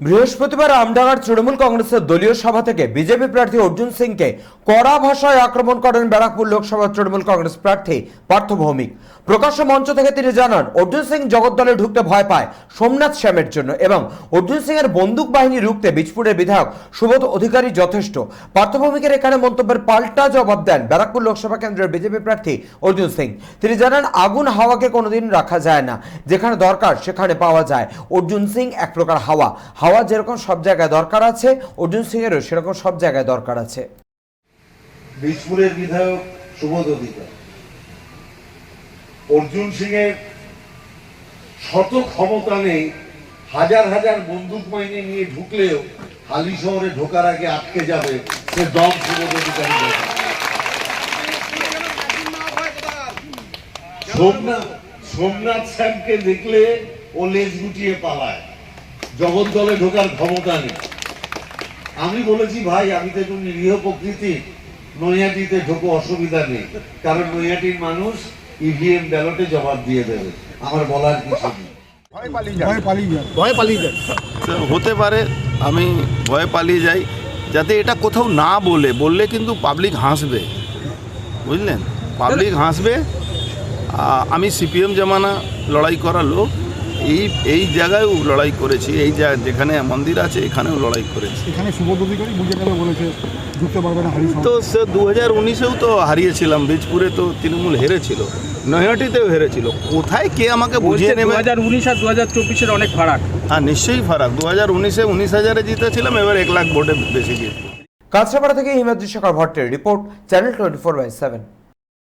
বৃহস্পতিবার আমডাঙ্গার তৃণমূল কংগ্রেসের দলীয় সভা থেকে বিজেপি প্রার্থী অর্জুন সিংকে কড়া ভাষায় আক্রমণ করেন ব্যারাকপুর লোকসভা তৃণমূল কংগ্রেস প্রার্থী পার্থ ভৌমিক। প্রকাশ্য মঞ্চ থেকে তিনি জানান, অর্জুন সিং জগদ্দলে ঢুকতে ভয় পায় সোমনাথ শ্যামের জন্য এবং অর্জুন সিং এর বন্দুক বাহিনী রুখতে বীজপুরের বিধায়ক সুবোধ অধিকারী যথেষ্ট। পার্থ ভৌমিকের এখানে মন্তব্যের পাল্টা জবাব দেন ব্যারাকপুর লোকসভা কেন্দ্রের বিজেপি প্রার্থী অর্জুন সিং। তিনি জানান, আগুন হাওয়াকে কোনোদিন রাখা যায় না। যেখানে দরকার সেখানে পাওয়া যায়। অর্জুন সিং এক প্রকার হাওয়া। হাওয়া যেরকম সব জায়গায় দরকার আছে, অর্জুন সিং এরও সেরকম সব জায়গায় দরকার আছে। বীজপুরের বিধায়ক সুবোধ অধিকার। অর্জুন সিং এর শত ক্ষমতা নেই, হাজার হাজার বন্দুক বাহিনী নিয়ে ঢুকলেও হালি শহরে ঢোকার আগে আটকে যাবে সে দম সুবোধ অধিকারী সোমনাথ সোমনাথ স্যামকে দেখলে ও লেজ গুটিয়ে পালায়। জগদ্দলে ঢোকার ক্ষমতা নেই। আমি বলেছি ভাই আমি তো একটু নিরীহ প্রকৃতি। নৈহাটিতে ঢোকো অসুবিধা নেই। কারণ নৈহাটির মানুষ ইভিএম ব্যালটে জবাব দিয়ে দেবে। আমার বলার কিছু নেই। ভয় পালিয়ে যায় হতে পারে আমি ভয় পালিয়ে যাই যাতে এটা কোথাও না বলে। বললে কিন্তু পাবলিক হাসবে। বুঝলেন? পাবলিক হাসবে। আমি সিপিএম জামানা লড়াই করা লোক। এই এই জায়গায়ও লড়াই করেছি এই জায়গা যেখানে মন্দির আছে এখানেও লড়াই করেছি। এখানে সুবোধ অধিকারী বুঝে গেলে বলেছে ঢুকতে পারবে না তো সে দু হাজার উনিশেও তো হারিয়েছিলাম বীজপুরে তো তৃণমূল হেরেছিল নৈহাটিতেও হেরেছিল। কোথায় কে আমাকে বুঝিয়ে নেবে? দু হাজার উনিশ আর দু হাজার চব্বিশের অনেক ফারাক। হ্যাঁ নিশ্চয়ই ফারাক। দু হাজার উনিশে উনিশ হাজারে জিতেছিলাম এবার এক লাখ ভোটে বেশি জিতবো। কাঁচরাপাড়া থেকে Himadri Shekhar ভট্টের report channel twenty four by seven.